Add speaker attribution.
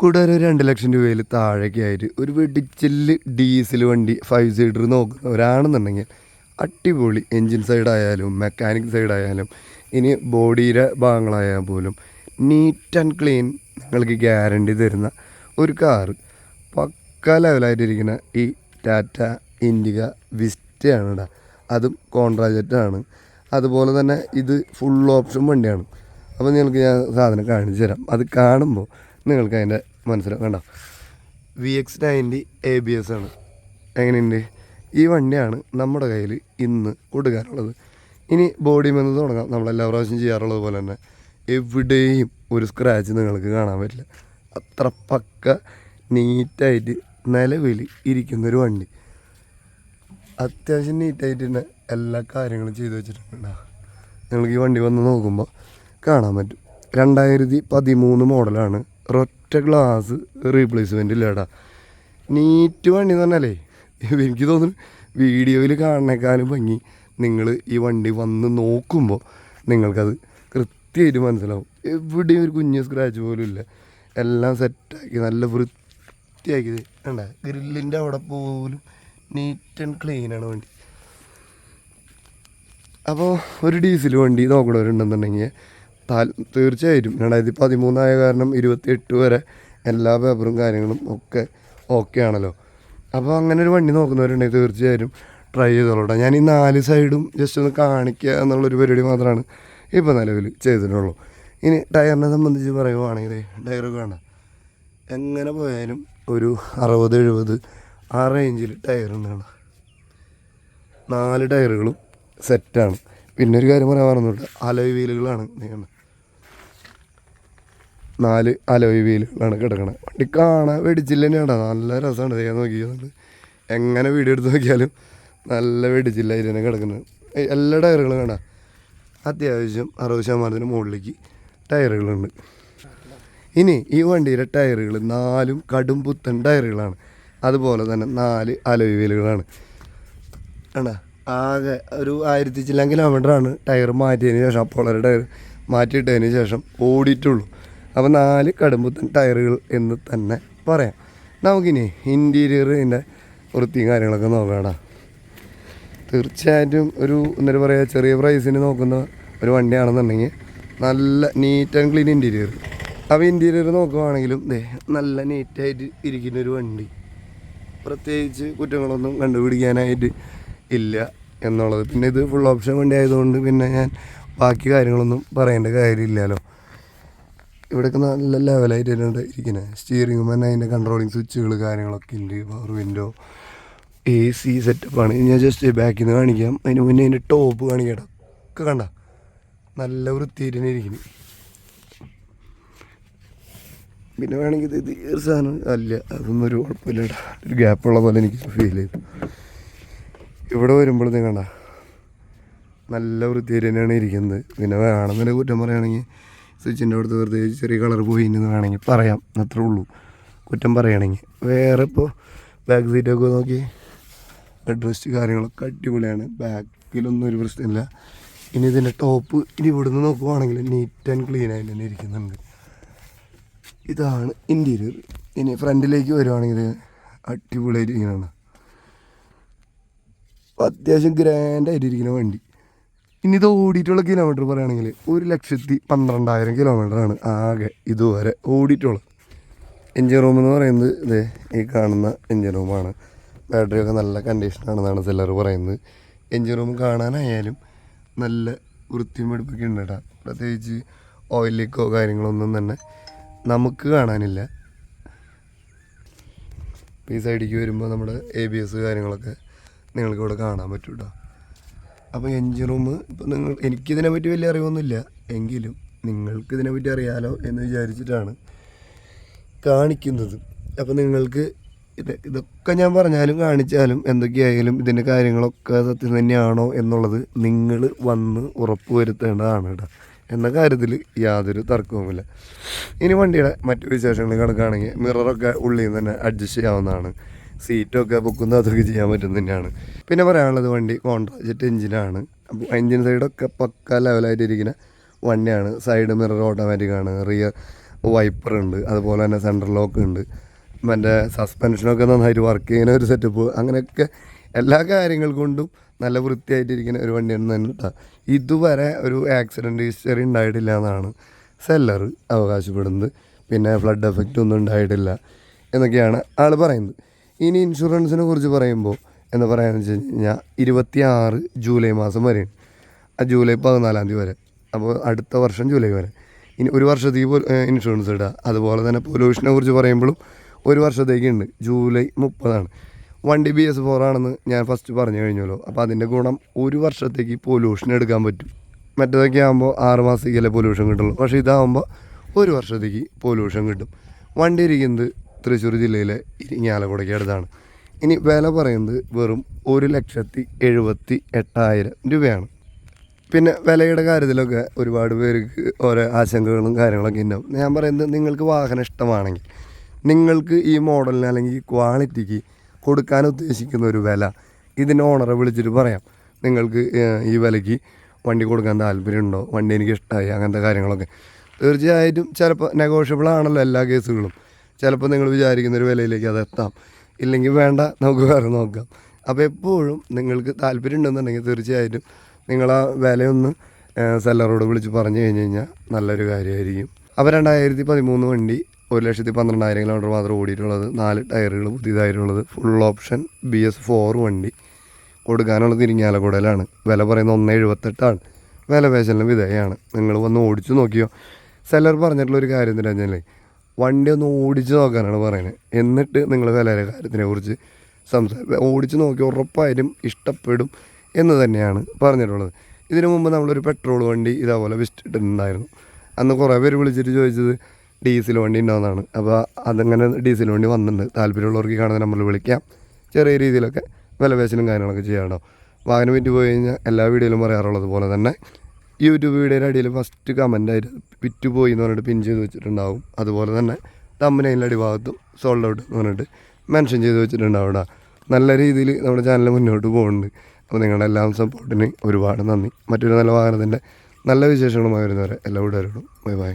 Speaker 1: കൂടെ ഒരു രണ്ട് ലക്ഷം രൂപയിൽ താഴേക്ക് ആയിട്ട് ഒരു വെടിച്ചിൽ ഡീസൽ വണ്ടി ഫൈവ് സീറ്റർ നോക്കുന്നവരാണെന്നുണ്ടെങ്കിൽ അടിപൊളി എൻജിൻ സൈഡായാലും മെക്കാനിക് സൈഡായാലും ഇനി ബോഡിയുടെ ഭാഗങ്ങളായാൽ പോലും നീറ്റ് ആൻഡ് ക്ലീൻ നിങ്ങൾക്ക് ഗ്യാരണ്ടി തരുന്ന ഒരു കാറ് പക്ക ലെവലായിട്ടിരിക്കുന്ന ഈ ടാറ്റ ഇൻഡിക വിസ്റ്റയാണ് കേട്ടോ അതും കോൺട്രാജറ്റാണ് അതുപോലെ തന്നെ ഇത് ഫുൾ ഓപ്ഷൻ വണ്ടിയാണ്. അപ്പോൾ നിങ്ങൾക്ക് ഞാൻ സാധനം കാണിച്ചു തരാം അത് കാണുമ്പോൾ നിങ്ങൾക്ക് അതിന്റെ മനസ്സിലാവും കണ്ടോ? V X ninety A B S ആണ്. എങ്ങനെയുണ്ട്? ഈ വണ്ടിയാണ് നമ്മുടെ കയ്യിൽ ഇന്ന് കൊടുക്കാനുള്ളത്. ഇനി ബോഡി മെന്ന് തുടങ്ങാം. നമ്മളെല്ലാ പ്രാവശ്യം ചെയ്യാറുള്ളത് പോലെ തന്നെ. എവിടെയും ഒരു സ്ക്രാച്ച് നിങ്ങൾക്ക് കാണാൻ പറ്റില്ല. അത്ര പക്ക നീറ്റായിട്ട് നിലവിൽ ഇരിക്കുന്നൊരു വണ്ടി. അത്യാവശ്യം നീറ്റായിട്ട് തന്നെ എല്ലാ കാര്യങ്ങളും ചെയ്തു വെച്ചിട്ടുണ്ട് നിങ്ങൾക്ക് ഈ വണ്ടി വന്ന് നോക്കുമ്പോൾ കാണാൻ പറ്റും. രണ്ടായിരത്തി പതിമൂന്ന് മോഡലാണ് ഒരൊറ്റ ഗ്ലാസ് റീപ്ലേസ്മെന്റ് ഇല്ലടാ നീറ്റ് വണ്ടി എന്ന് പറഞ്ഞാലേ എനിക്ക് തോന്നുന്നു വീഡിയോയിൽ കാണുന്നേക്കാളും ഭംഗി. നിങ്ങൾ ഈ വണ്ടി വന്ന് നോക്കുമ്പോൾ നിങ്ങൾക്കത് കൃത്യമായിട്ട് മനസ്സിലാവും. എവിടെയും ഒരു കുഞ്ഞ് സ്ക്രാച്ച് പോലും ഇല്ല. എല്ലാം സെറ്റാക്കി നല്ല വൃത്തിയാക്കിയത് വേണ്ട ഗ്രില്ലിന്റെ അവിടെ പോലും നീറ്റ് ആൻഡ് ക്ലീൻ ആണ് വണ്ടി. അപ്പോൾ ഒരു ഡീസൽ വണ്ടി നോക്കണവരുണ്ടെന്നുണ്ടെങ്കിൽ തീർച്ചയായിട്ടും. രണ്ടായിരത്തി പതിമൂന്നായ കാരണം ഇരുപത്തിയെട്ട് വരെ എല്ലാ പേപ്പറും കാര്യങ്ങളും ഒക്കെ ഓക്കെ ആണല്ലോ. അപ്പോൾ അങ്ങനെ ഒരു വണ്ടി നോക്കുന്നവരുണ്ടെങ്കിൽ തീർച്ചയായും ട്രൈ ചെയ്തോളൂട്ടോ. ഞാൻ ഈ നാല് സൈഡും ജസ്റ്റ് ഒന്ന് കാണിക്കുക എന്നുള്ളൊരു പരിപാടി മാത്രമാണ് ഇപ്പോൾ നിലവിൽ ചെയ്തിട്ടുള്ളൂ. ഇനി ടയറിനെ സംബന്ധിച്ച് പറയുവാണെങ്കിൽ ടയർ കാണാം. എങ്ങനെ പോയാലും ഒരു അറുപത് എഴുപത് ആ റേഞ്ചിൽ ടയർ ഉണ്ടാണ് നാല് ടയറുകളും സെറ്റാണ് പിന്നെ ഒരു കാര്യം പറയാൻ മറന്നുണ്ട് അലോയ് വീലുകളാണ് നീങ്ങുന്നത് നാല് അലോയ് വീലുകളാണ് കിടക്കണത് വണ്ടി കാണാൻ വെടിച്ചില്ല തന്നെയാണ് നല്ല രസമാണ് ചെയ്യാൻ നോക്കിയത് എങ്ങനെ വീഡിയോ എടുത്ത് നോക്കിയാലും നല്ല വെടിച്ചില്ല തന്നെ കിടക്കുന്നത് എല്ലാ ടയറുകളും കാണാം അത്യാവശ്യം അറുപത് ശതമാനത്തിന് മുകളിലേക്ക് ടയറുകളുണ്ട്. ഇനി ഈ വണ്ടിയിലെ ടയറുകൾ നാലും കടും പുത്തൻ ടയറുകളാണ്. അതുപോലെ തന്നെ നാല് അലോയ് വീലുകളാണ്. ആണ് ആകെ ഒരു ആയിരത്തി ചില്ലാൻ കിലോമീറ്ററാണ് ടയർ മാറ്റിയതിന് ശേഷം അപ്പോളൊരു ടയർ മാറ്റിയിട്ടതിന് ശേഷം ഓടിയിട്ടുള്ളൂ. അപ്പോൾ നാല് കടുമ്പുത്തൻ ടയറുകൾ എന്ന് തന്നെ പറയാം. നമുക്കിനി ഇന്റീരിയറിന്റെ വൃത്തിയും കാര്യങ്ങളൊക്കെ നോക്കാടാ. തീർച്ചയായിട്ടും ഒരു എന്താ പറയുക ചെറിയ പ്രൈസിന് നോക്കുന്ന ഒരു വണ്ടിയാണെന്നുണ്ടെങ്കിൽ നല്ല നീറ്റ് ആൻഡ് ക്ലീൻ ഇന്റീരിയർ അപ്പോൾ ഇന്റീരിയർ നോക്കുവാണെങ്കിലും ദേ നല്ല നീറ്റായിട്ട് ഇരിക്കുന്ന ഒരു വണ്ടി. പ്രത്യേകിച്ച് കുറ്റങ്ങളൊന്നും കണ്ടുപിടിക്കാനായിട്ട് ഇല്ല എന്നുള്ളത്. പിന്നെ ഇത് ഫുൾ ഓപ്ഷൻ വണ്ടി ആയതുകൊണ്ട് പിന്നെ ഞാൻ ബാക്കി കാര്യങ്ങളൊന്നും പറയേണ്ട കാര്യമില്ലല്ലോ. ഇവിടെയൊക്കെ നല്ല ലെവലായിട്ട് ഇരിക്കുന്നത് സ്റ്റിയറിംഗ് തന്നെ അതിന്റെ കൺട്രോളിങ് സ്വിച്ചുകൾ കാര്യങ്ങളൊക്കെ ഉണ്ട് പവർ വിൻഡോ എ സി സെറ്റപ്പാണ് ഞാൻ ജസ്റ്റ് ബാക്കിൽ നിന്ന് കാണിക്കാം. അതിന് മുന്നേ അതിന്റെ ടോപ്പ് കാണിക്കട്ടെ ഒക്കെ കണ്ട? നല്ല വൃത്തിയായിട്ട് തന്നെ ഇരിക്കുന്നു പിന്നെ വേണമെങ്കിൽ ഇത് ഒരു സാധനം അല്ല. അതൊന്നും ഒരു കുഴപ്പമില്ല ഒരു ഗ്യാപ്പുള്ള പോലെ എനിക്ക് ഫീൽ ചെയ്തു. ഇവിടെ വരുമ്പോഴത്തേക്കണ്ട നല്ല വൃത്തിയായിട്ട് തന്നെയാണ് ഇരിക്കുന്നത്. പിന്നെ വേണമെന്നൊരു കുറ്റം പറയുകയാണെങ്കിൽ സ്വിച്ചിന്റെ അടുത്ത് വെറുതെ ചെറിയ കളർ പോയി എന്ന് വേണമെങ്കിൽ പറയാം. അത്രേ ഉള്ളൂ. കുറ്റം പറയുകയാണെങ്കിൽ. വേറെ ഇപ്പോൾ ബാക്ക് സീറ്റൊക്കെ നോക്കി. ഹെഡ് റെസ്റ്റ് കാര്യങ്ങളൊക്കെ അടിപൊളിയാണ്. ബാക്കിലൊന്നും ഒരു പ്രശ്നമില്ല. ഇനി ഇതിന്റെ ടോപ്പ് ഇനി ഇവിടുന്ന് നോക്കുവാണെങ്കിൽ നീറ്റ് ആൻഡ് ക്ലീൻ ആയിട്ട് തന്നെ ഇരിക്കുന്നുണ്ട്. ഇതാണ് ഇന്റീരിയർ ഇനി ഫ്രണ്ടിലേക്ക് വരുവാണെങ്കിൽ അടിപൊളിയായിട്ട് ഇങ്ങനെയാണ് അത്യാവശ്യം ഗ്രാൻഡായിട്ട് ഇരിക്കുന്ന വണ്ടി. ഇനി ഇത് ഓടിയിട്ടുള്ള കിലോമീറ്റർ പറയുകയാണെങ്കിൽ ഒരു ലക്ഷത്തി പന്ത്രണ്ടായിരം കിലോമീറ്ററാണ് ആകെ ഇതുവരെ ഓടിയിട്ടുള്ളത്. എൻജിൻ റൂം എന്ന് പറയുന്നത് ഇതേ ഈ കാണുന്ന എൻജിൻ റൂമാണ് ബാറ്ററി ഒക്കെ നല്ല കണ്ടീഷനാണെന്നാണ് സെല്ലർ പറയുന്നത്. എൻജിൻ റൂം കാണാനായാലും നല്ല വൃത്തിയും വെടുപ്പൊക്കെ ഉണ്ട് കേട്ടോ. പ്രത്യേകിച്ച് ഓയിൽ ലീക്കോ കാര്യങ്ങളൊന്നും തന്നെ നമുക്ക് കാണാനില്ല. ഈ സൈഡിലേക്ക് വരുമ്പോൾ നമ്മുടെ എ ബി എസ് കാര്യങ്ങളൊക്കെ നിങ്ങൾക്ക് ഇവിടെ കാണാൻ പറ്റും കേട്ടോ അപ്പോൾ എൻജിൻ റൂം ഇപ്പോൾ നിങ്ങൾ എനിക്കിതിനെപ്പറ്റി വലിയ അറിവൊന്നുമില്ല. എങ്കിലും നിങ്ങൾക്ക് ഇതിനെ പറ്റി അറിയാലോ എന്ന് വിചാരിച്ചിട്ടാണ് കാണിക്കുന്നത്. അപ്പോൾ നിങ്ങൾക്ക് ഇത് ഇതൊക്കെ ഞാൻ പറഞ്ഞാലും കാണിച്ചാലും എന്തൊക്കെയായാലും ഇതിന്റെ കാര്യങ്ങളൊക്കെ സത്യം തന്നെയാണോ എന്നുള്ളത് നിങ്ങൾ വന്ന് ഉറപ്പ് വരുത്തേണ്ടതാണ് കേട്ടോ. എന്ന കാര്യത്തിൽ യാതൊരു തർക്കവുമില്ല. ഇനി വണ്ടിയുടെ മറ്റു വിശേഷങ്ങൾ കിടക്കുകയാണെങ്കിൽ മിററൊക്കെ ഉള്ളിൽ നിന്ന് തന്നെ അഡ്ജസ്റ്റ് ചെയ്യാവുന്നതാണ്. സീറ്റൊക്കെ ബുക്കുന്ന അതൊക്കെ ചെയ്യാൻ പറ്റും തന്നെയാണ്. പിന്നെ പറയാനുള്ളത് വണ്ടി കോൺട്രാജറ്റ് എഞ്ചിനാണ് അപ്പോൾ എഞ്ചിൻ സൈഡൊക്കെ പക്ക ലെവലായിട്ട് ഇരിക്കുന്ന വണ്ടിയാണ്. സൈഡ് മിറർ ഓട്ടോമാറ്റിക് ആണ്. റിയർ വൈപ്പർ ഉണ്ട്. അതുപോലെ തന്നെ സെൻട്രൽ ലോക്ക് ഉണ്ട്. മറ്റേ സസ്പെൻഷനൊക്കെ നന്നായിട്ട് വർക്ക് ചെയ്യുന്ന ഒരു സെറ്റപ്പ് അങ്ങനെയൊക്കെ എല്ലാ കാര്യങ്ങൾ കൊണ്ടും നല്ല വൃത്തിയായിട്ടിരിക്കുന്ന ഒരു വണ്ടിയാണ് തന്നെ കേട്ടോ. ഇതുവരെ ഒരു ആക്സിഡന്റ് ഹിസ്റ്ററി ഉണ്ടായിട്ടില്ല എന്നാണ് സെല്ലർ അവകാശപ്പെടുന്നത്. പിന്നെ ഫ്ലഡ് എഫക്റ്റ് ഒന്നും ഉണ്ടായിട്ടില്ല എന്നൊക്കെയാണ് ആൾ പറയുന്നത്. ഇനി ഇൻഷുറൻസിനെ കുറിച്ച് പറയുമ്പോൾ എന്ന് പറയുകയെന്ന് വെച്ച് കഴിഞ്ഞാൽ ഇരുപത്തി ആറ് ജൂലൈ മാസം വരെയാണ് ആ ജൂലൈ പതിനാലാം തീയതി വരെ. അപ്പോൾ അടുത്ത വർഷം ജൂലൈ വരെ. ഇനി ഒരു വർഷത്തേക്ക് ഇൻഷുറൻസ് ഇടുക അതുപോലെ തന്നെ പൊല്യൂഷനെ കുറിച്ച് പറയുമ്പോഴും ഒരു വർഷത്തേക്ക് ഉണ്ട് ജൂലൈ മുപ്പതാണ്. വണ്ടി ബി എസ് ഫോർ ആണെന്ന് ഞാൻ ഫസ്റ്റ് പറഞ്ഞു കഴിഞ്ഞല്ലോ. അപ്പോൾ അതിന്റെ ഗുണം ഒരു വർഷത്തേക്ക് പൊല്യൂഷൻ എടുക്കാൻ പറ്റും. മറ്റേതൊക്കെ ആകുമ്പോൾ ആറ് മാസത്തേക്കല്ലേ പൊല്യൂഷൻ കിട്ടുള്ളൂ. പക്ഷേ ഇതാകുമ്പോൾ ഒരു വർഷത്തേക്ക് പൊല്യൂഷൻ കിട്ടും. വണ്ടി ഇരിക്കുന്നത് തൃശ്ശൂർ ജില്ലയിലെ ഇരിങ്ങാലക്കുടയ്ക്ക് അടുത്താണ്. ഇനി വില പറയുന്നത് വെറും ഒരു ലക്ഷത്തി എഴുപത്തി എട്ടായിരം രൂപയാണ്. പിന്നെ വിലയുടെ കാര്യത്തിലൊക്കെ ഒരുപാട് പേർക്ക് ഓരോ ആശങ്കകളും കാര്യങ്ങളൊക്കെ ഉണ്ടാവും. ഞാൻ പറയുന്നത് നിങ്ങൾക്ക് വാഹനം ഇഷ്ടമാണെങ്കിൽ നിങ്ങൾക്ക് ഈ മോഡലിന് അല്ലെങ്കിൽ ക്വാളിറ്റിക്ക് കൊടുക്കാൻ ഉദ്ദേശിക്കുന്ന ഒരു വില ഇതിന്റെ ഓണറെ വിളിച്ചിട്ട് പറയാം. നിങ്ങൾക്ക് ഈ വിലയ്ക്ക് വണ്ടി കൊടുക്കാൻ താല്പര്യമുണ്ടോ? വണ്ടി എനിക്ക് ഇഷ്ടമായി അങ്ങനത്തെ കാര്യങ്ങളൊക്കെ. തീർച്ചയായിട്ടും ചിലപ്പോൾ നെഗോഷ്യബിൾ ആണല്ലോ എല്ലാ കേസുകളും. ചിലപ്പോൾ നിങ്ങൾ വിചാരിക്കുന്ന ഒരു വിലയിലേക്ക് അത് എത്താം. ഇല്ലെങ്കിൽ വേണ്ട നമുക്ക് വേറെ നോക്കാം. അപ്പോൾ എപ്പോഴും നിങ്ങൾക്ക് താല്പര്യം ഉണ്ടെന്നുണ്ടെങ്കിൽ തീർച്ചയായിട്ടും നിങ്ങൾ ആ വിലയൊന്ന് സെല്ലറോട് വിളിച്ച് പറഞ്ഞു കഴിഞ്ഞ് കഴിഞ്ഞാൽ നല്ലൊരു കാര്യമായിരിക്കും. അപ്പോൾ രണ്ടായിരത്തി പതിമൂന്ന് വണ്ടി ഒരു ലക്ഷത്തി പന്ത്രണ്ടായിരം കിലോമീറ്റർ മാത്രം ഓടിയിട്ടുള്ളത് നാല് ടയറുകൾ പുതിയതായിട്ടുള്ളത് full option B S four വണ്ടി കൊടുക്കാനുള്ള ഇരിങ്ങാലക്കുടയിലാണ് വില പറയുന്നത് ഒന്ന് എഴുപത്തെട്ടാണ്. വില പേശലിന് വിധേയമാണ് നിങ്ങൾ വന്ന് ഓടിച്ചു നോക്കിയോ? സെല്ലർ പറഞ്ഞിട്ടുള്ള ഒരു കാര്യം എന്താ വെച്ചാൽ വണ്ടി ഒന്ന് ഓടിച്ച് നോക്കാനാണ് പറയുന്നത് എന്നിട്ട് നിങ്ങൾ വിലയുടെ കാര്യത്തിനെ കുറിച്ച് സംസാരിക്കുക. ഓടിച്ച് നോക്കി ഉറപ്പായിട്ടും ഇഷ്ടപ്പെടും എന്ന് തന്നെയാണ് പറഞ്ഞിട്ടുള്ളത്. ഇതിനു മുമ്പ് നമ്മളൊരു പെട്രോൾ വണ്ടി ഇതേപോലെ വിറ്റിട്ടുണ്ടായിരുന്നു. അന്ന് കുറേ പേര് വിളിച്ചിട്ട് ചോദിച്ചത് ഡീസൽ വണ്ടി ഉണ്ടാവുന്നതാണ് അപ്പോൾ അതങ്ങനെ ഡീസൽ വണ്ടി വന്നിട്ടുണ്ട്. താല്പര്യമുള്ളവർക്ക് കാണുന്ന നമ്മൾ വിളിക്കാം. ചെറിയ രീതിയിലൊക്കെ വിലപേശലും കാര്യങ്ങളൊക്കെ ചെയ്യാറുണ്ടാവും വാഹനം വിറ്റ് പോയി കഴിഞ്ഞാൽ എല്ലാ വീഡിയോയിലും പറയാറുള്ളത് പോലെ തന്നെ യൂട്യൂബ് വീഡിയോയുടെ അടിയിൽ ഫസ്റ്റ് കമന്റ് ആയിട്ട് വിറ്റ് പോയി എന്ന് പറഞ്ഞിട്ട് പിൻ ചെയ്ത് വെച്ചിട്ടുണ്ടാവും. അതുപോലെ തന്നെ തമ്മനയിലെ അടിഭാഗത്തും സോൾഡ് ഔട്ട് എന്ന് പറഞ്ഞിട്ട് മെൻഷൻ ചെയ്ത് വെച്ചിട്ടുണ്ടാവും നല്ല രീതിയിൽ നമ്മുടെ ചാനൽ മുന്നോട്ട് പോകുന്നുണ്ട്. അപ്പോൾ നിങ്ങളുടെ എല്ലാം സപ്പോർട്ടിന് ഒരുപാട് നന്ദി. മറ്റൊരു നല്ല വാഹനത്തിന്റെ നല്ല വിശേഷങ്ങളുമായി വരുന്നവരെ എല്ലാ വീട്ടുകാരോടും ബൈ ബൈ.